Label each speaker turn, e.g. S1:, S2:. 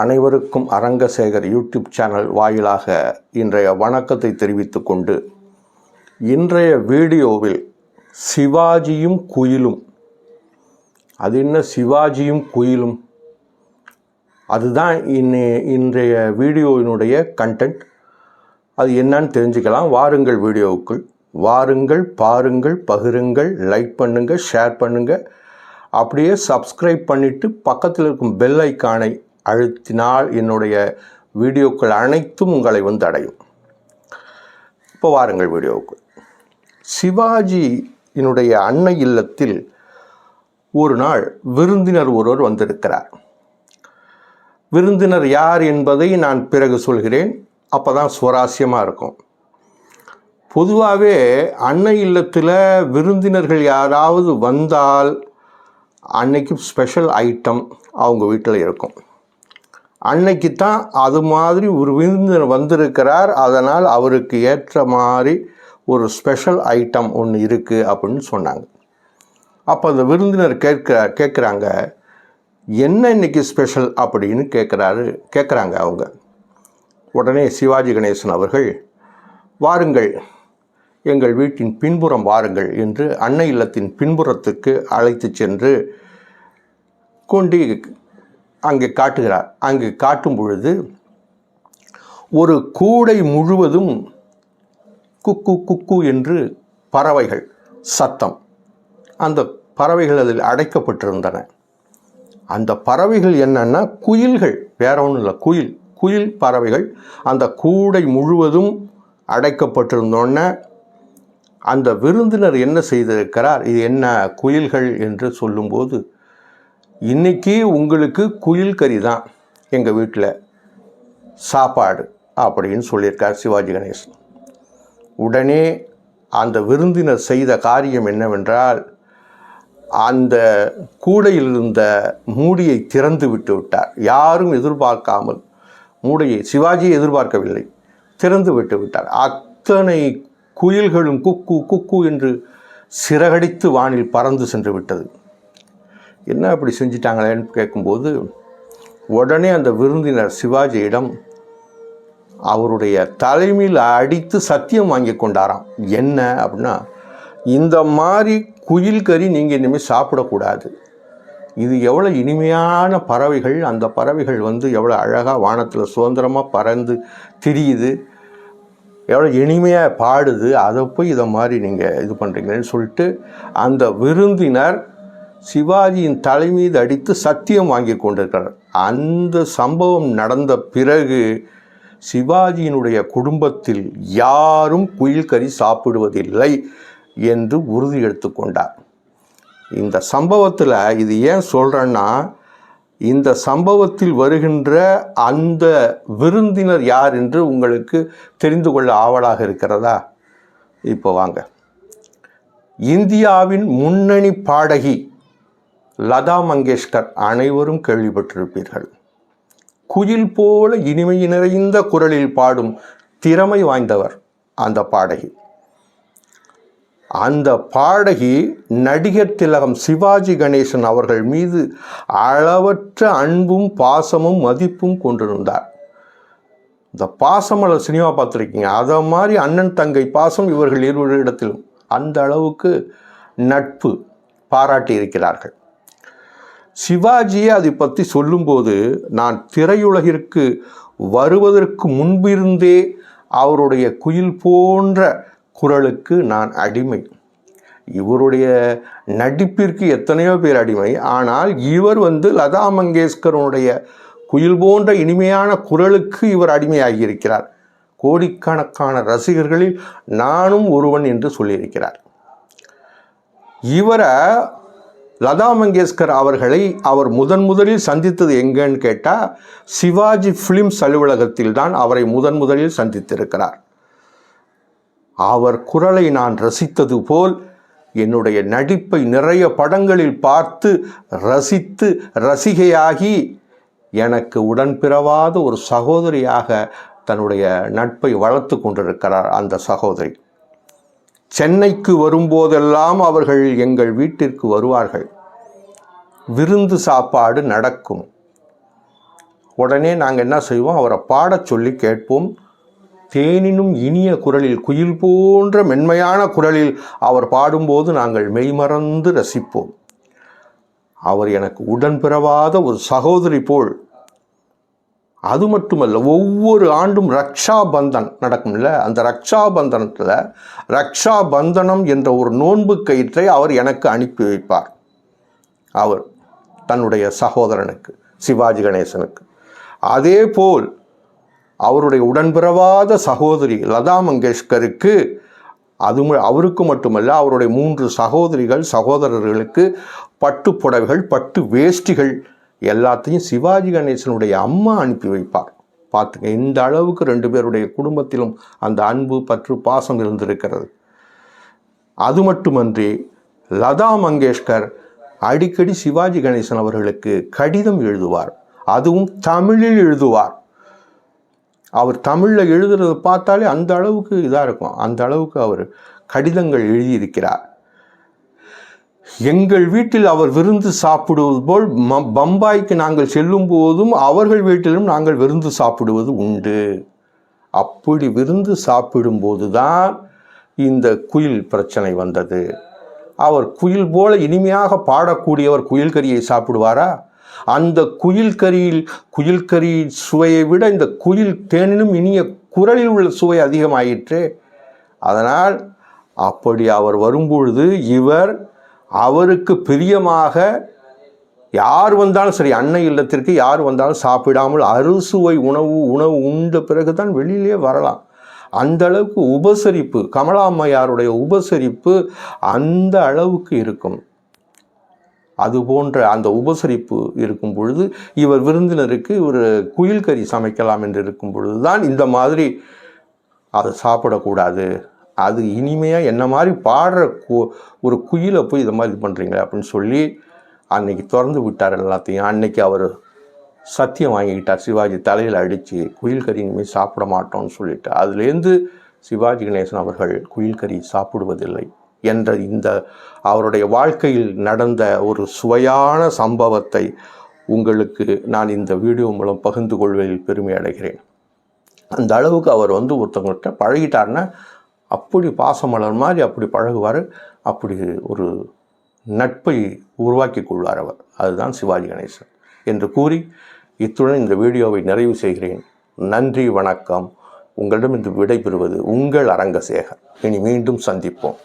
S1: அனைவருக்கும் Arangasekar YouTube channel வாயிலாக இன்றைய வணக்கத்தை தெரிவித்து கொண்டு இன்றைய வீடியோவில் சிவாஜியும் குயிலும். அது என்ன சிவாஜியும் குயிலும்? அதுதான் இன்னை இன்றைய வீடியோவினுடைய கண்டென்ட் அது என்னன்னு தெரிஞ்சுக்கலாம். வாருங்கள் வீடியோவுக்குள். வாருங்கள் பாருங்கள் பகிருங்கள் லைக் பண்ணுங்கள் ஷேர் பண்ணுங்கள் அப்படியே சப்ஸ்கிரைப் பண்ணிவிட்டு பக்கத்தில் இருக்கும் பெல் ஐக்கானை அழுத்தினால் என்னுடைய வீடியோக்கள் அனைத்தும் உங்களை வந்து அடையும். இப்போ வாருங்கள் வீடியோவுக்குள் சிவாஜியினுடைய அன்னை இல்லத்தில் ஒரு நாள் விருந்தினர் ஒருவர் வந்திருக்கிறார். விருந்தினர் யார் என்பதை நான் பிறகு சொல்கிறேன். அப்போ தான் சுவாரஸ்யமாக இருக்கும். பொதுவாகவே அன்னை இல்லத்தில் விருந்தினர்கள் யாராவது வந்தால் அன்னைக்கு ஸ்பெஷல் ஐட்டம் அவங்க வீட்டில் இருக்கும். அன்னைக்கு தான் அது மாதிரி ஒரு விருந்தினர் வந்திருக்கிறார். அதனால் அவருக்கு ஏற்ற மாதிரி ஒரு ஸ்பெஷல் ஐட்டம் ஒன்று இருக்குது அப்படின்னு சொன்னாங்க. அப்போ அந்த விருந்தினர் கேட்க கேட்குறாங்க என்ன இன்னைக்கு ஸ்பெஷல் அப்படின்னு கேட்குறாரு கேட்குறாங்க அவங்க. உடனே சிவாஜி கணேசன் அவர்கள் வாருங்கள் எங்கள் வீட்டின் பின்புறம் வாருங்கள் என்று அன்னை இல்லத்தின் பின்புறத்துக்கு அழைத்து சென்று கொண்டு அங்கே காட்டுகிறார். அங்கு காட்டும் பொழுது ஒரு கூடை முழுவதும் குக்கு குக்கு என்று பறவைகள் சத்தம். அந்த பறவைகள் அதில் அடைக்கப்பட்டிருந்தன. அந்த பறவைகள் என்னன்னா குயில்கள் வேற ஒன்றும் இல்லை குயில் குயில் பறவைகள் அந்த கூடை முழுவதும் அடைக்கப்பட்டிருந்தோன்னே அந்த விருந்தினர் என்ன செய்திருக்கிறார்? இது என்ன குயில்கள் என்று சொல்லும்போது இன்னைக்கு உங்களுக்கு குயில் கறி தான் எங்கள் வீட்டில் சாப்பாடு அப்படின்னு சொல்லியிருக்கார் சிவாஜி கணேசன். உடனே அந்த விருந்தினர் செய்த காரியம் என்னவென்றால் அந்த கூடையில் இருந்த மூடியை திறந்து விட்டு விட்டார். யாரும் எதிர்பார்க்காமல் மூடையை சிவாஜி எதிர்பார்க்கவில்லை. திறந்து விட்டு விட்டார். அத்தனை குயில்களும் குக்கு குக்கு என்று சிறகடித்து வானில் பறந்து சென்று விட்டது. என்ன அப்படி செஞ்சிட்டாங்களேன்னு கேட்கும்போது உடனே அந்த விருந்தினர் சிவாஜியிடம் அவருடைய தலைமையில் அடித்து சத்தியம் வாங்கி கொண்டாராம். என்ன அப்படின்னா இந்த மாதிரி குயில் கறி நீங்கள் இனிமேல் சாப்பிடக்கூடாது. இது எவ்வளோ இனிமையான பறவைகள் அந்த பறவைகள் வந்து எவ்வளோ அழகாக வானத்தில் சுதந்திரமாக பறந்து திரியுது எவ்வளோ இனிமையாக பாடுது அதை போய் இதை மாதிரி நீங்கள் இது பண்ணுறீங்கன்னு சொல்லிட்டு அந்த விருந்தினர் சிவாஜியின் தலை மீது அடித்து சத்தியம் வாங்கி கொண்டிருக்கிறார். அந்த சம்பவம் நடந்த பிறகு சிவாஜியினுடைய குடும்பத்தில் யாரும் குயில் கறி சாப்பிடுவதில்லை என்று உறுதி எடுத்துக்கொண்டார் இந்த சம்பவத்தில் இது ஏன் சொல்கிறேன்னா இந்த சம்பவத்தில் வருகின்ற அந்த விருந்தினர் யார் என்று உங்களுக்கு தெரிந்து கொள்ள ஆவலாக இருக்கிறதா? இப்போ வாங்க. இந்தியாவின் முன்னணி பாடகி லதா மங்கேஷ்கர் அனைவரும் கேள்விப்பட்டிருப்பீர்கள். குயில் போல இனிமை நிறைந்த குரலில் பாடும் திறமை வாய்ந்தவர் அந்த பாடகி. அந்த பாடகி நடிகர் திலகம் சிவாஜி கணேசன் அவர்கள் மீது அளவற்ற அன்பும் பாசமும் மதிப்பும் கொண்டிருந்தார். இந்த பாசமலர் சினிமா பார்த்துருக்கீங்க. அதை மாதிரி அண்ணன் தங்கை பாசம் இவர்கள் இருவரிடத்திலும் அந்த அளவுக்கு நட்பு பாராட்டி இருக்கிறார்கள். சிவாஜியை அதை பற்றி சொல்லும்போது நான் திரையுலகிற்கு வருவதற்கு முன்பிருந்தே அவருடைய குயில் போன்ற குரலுக்கு நான் அடிமை. இவருடைய நடிப்பிற்கு எத்தனையோ பேர் அடிமை. ஆனால் இவர் வந்து லதா மங்கேஷ்கருடைய குயில் போன்ற இனிமையான குரலுக்கு இவர் அடிமையாகியிருக்கிறார். கோடிக்கணக்கான ரசிகர்களில் நானும் ஒருவன் என்று சொல்லியிருக்கிறார். இவரை லதா மங்கேஷ்கர் அவர்களை அவர் முதன் முதலில் சந்தித்தது எங்கன்னு கேட்டால் சிவாஜி ஃபிலிம்ஸ் அலுவலகத்தில் தான் அவரை முதன் முதலில் சந்தித்திருக்கிறார். அவர் குரலை நான் ரசித்தது போல் என்னுடைய நடிப்பை நிறைய படங்களில் பார்த்து ரசித்து ரசிகையாகி எனக்கு உடன்பிறவாத ஒரு சகோதரியாக தன்னுடைய நட்பை வளர்த்து கொண்டிருக்கிறார் அந்த சகோதரி. சென்னைக்கு வரும்போதெல்லாம் அவர்கள் எங்கள் வீட்டிற்கு வருவார்கள். விருந்து சாப்பாடு நடக்கும். உடனே நாங்கள் என்ன செய்வோம்? அவரை பாடச் சொல்லி கேட்போம். தேனினும் இனிய குரலில் குயில் போன்ற மென்மையான குரலில் அவர் பாடும்போது நாங்கள் மெய்மறந்து ரசிப்போம். அவர் எனக்கு உடன்பிறவாத ஒரு சகோதரி போல் அது மட்டுமல்ல ஒவ்வொரு ஆண்டும் ரக்ஷா பந்தன் நடக்கும்ல அந்த ரக்ஷா பந்தனத்தில் ரக்ஷா பந்தனம் என்ற ஒரு நோன்பு கயிற்றை அவர் எனக்கு அனுப்பி வைப்பார். அவர் தன்னுடைய சகோதரனுக்கு சிவாஜி கணேசனுக்கு. அதே போல் அவருடைய உடன்பிறவாத சகோதரி லதா மங்கேஷ்கருக்கு அது ம- அவருக்கு மட்டுமல்ல அவருடைய மூன்று சகோதரிகள் சகோதரர்களுக்கு பட்டு புடவைகள் பட்டு வேஷ்டிகள் எல்லாத்தையும் சிவாஜி கணேசனுடைய அம்மா அனுப்பி வைப்பார். பார்த்துங்க இந்த அளவுக்கு ரெண்டு பேருடைய குடும்பத்திலும் அந்த அன்பு பற்று பாசம் இருந்திருக்கிறது. அது மட்டுமன்றி லதா மங்கேஷ்கர் அடிக்கடி சிவாஜி கணேசன் அவர்களுக்கு கடிதம் எழுதுவார். அதுவும் தமிழில் எழுதுவார். அவர் தமிழில் எழுதுறத பார்த்தாலே அந்த அளவுக்கு இதாக இருக்கும். அந்த அளவுக்கு அவர் கடிதங்கள் எழுதியிருக்கிறார். எங்கள் வீட்டில் அவர் விருந்து சாப்பிடுவது போல் பம்பாய்க்கு நாங்கள் செல்லும் போதும் அவர்கள் வீட்டிலும் நாங்கள் விருந்து சாப்பிடுவது உண்டு. அப்படி விருந்து சாப்பிடும்போது தான் இந்த குயில் பிரச்சனை வந்தது. அவர் குயில் போல இனிமையாக பாடக்கூடியவர் குயில் கறியை சாப்பிடுவாரா? அந்த குயில் கறியில் குயில் கறி சுவையை விட இந்த குயில் தேனினும் இனிய குரலில் உள்ள சுவை அதிகமாயிற்று. அதனால் அப்படி அவர் வரும்பொழுது இவர் அவருக்கு பிரியமாக யார் வந்தாலும் சரி அன்னை இல்லத்திற்கு யார் வந்தாலும் சாப்பிடாமல் அறுசுவை உணவு உணவு உண்ட பிறகு தான் வெளியிலே வரலாம். அந்த அளவுக்கு உபசரிப்பு கமலாம்மையாருடைய உபசரிப்பு அந்த அளவுக்கு இருக்கும். அது போன்ற அந்த உபசரிப்பு இருக்கும் பொழுது இவர் விருந்தினருக்கு ஒரு குயில் கறி சமைக்கலாம் என்று இருக்கும் பொழுது தான் இந்த மாதிரி அதை சாப்பிடக்கூடாது. அது இனிமையாக என்ன மாதிரி பாடுற கு ஒரு குயிலை போய் இதை மாதிரி இது பண்ணுறீங்களே அப்படின்னு சொல்லி அன்னைக்கு திறந்து விட்டார் எல்லாத்தையும். அன்னைக்கு அவர் சத்தியம் வாங்கிக்கிட்டார். சிவாஜி தலையில் அடித்து குயில் கறி இனிமேல் சாப்பிட மாட்டோம்னு சொல்லிட்டு. அதுலேருந்து சிவாஜி கணேசன் அவர்கள் குயில் கறி சாப்பிடுவதில்லை என்ற இந்த அவருடைய வாழ்க்கையில் நடந்த ஒரு சுவையான சம்பவத்தை உங்களுக்கு நான் இந்த வீடியோ மூலம் பகிர்ந்து கொள்வதில் பெருமை அடைகிறேன். அந்த அளவுக்கு அவர் வந்து ஒருத்தவங்கள்ட்ட பழகிட்டாருன்னா அப்படி பாசமலர் மாதிரி அப்படி பழகுவார். அப்படி ஒரு நட்பை உருவாக்கி கொள்வார் அவர். அதுதான் சிவாஜி கணேசன் என்று கூறி இத்துடன் இந்த வீடியோவை நிறைவு செய்கிறேன். நன்றி வணக்கம். உங்களிடம் இன்று விடைபெறுவது உங்கள் அரங்கசேகர். இனி மீண்டும் சந்திப்போம்.